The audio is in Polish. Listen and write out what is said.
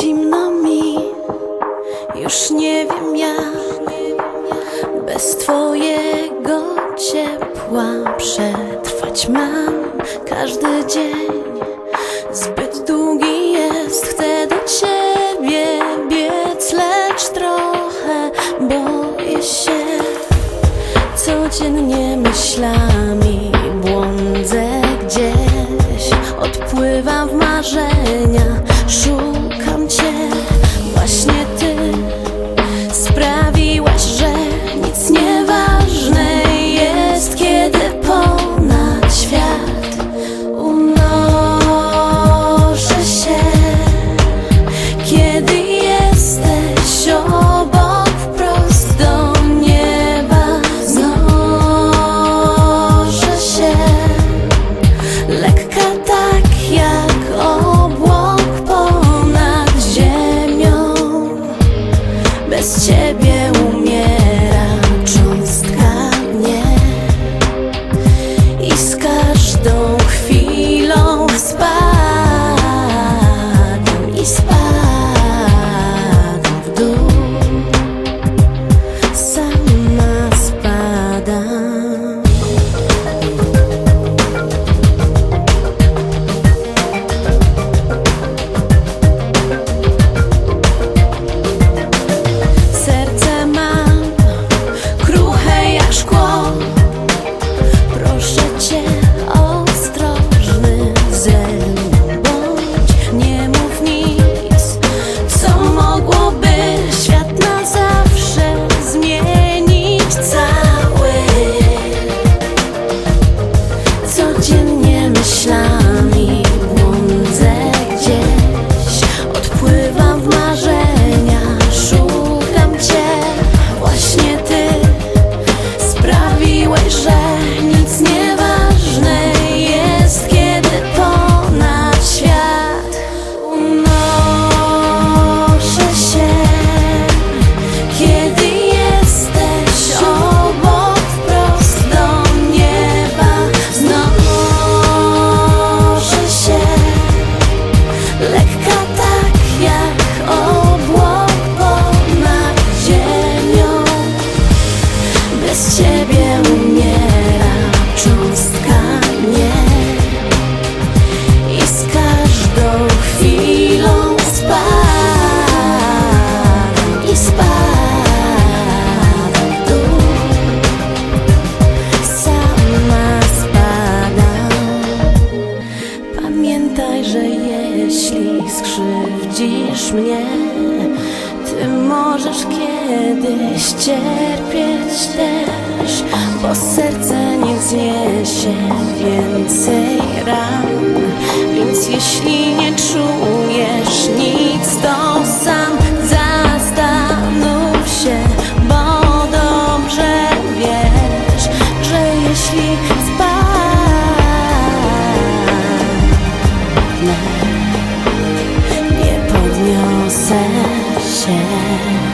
Zimno mi, już nie wiem jak. Bez twojego ciepła przetrwać mam. Każdy dzień zbyt długi jest. Chcę do ciebie biec, lecz trochę boję się. Codziennie myślami błądzę gdzieś. Odpływam w marzenia możesz kiedyś cierpieć też Bo serce nie zniesie więcej ran. Więc jeśli nie czujesz nic to sam zastanów się Bo dobrze wiesz, że jeśli spadnę Nie podniosę そ。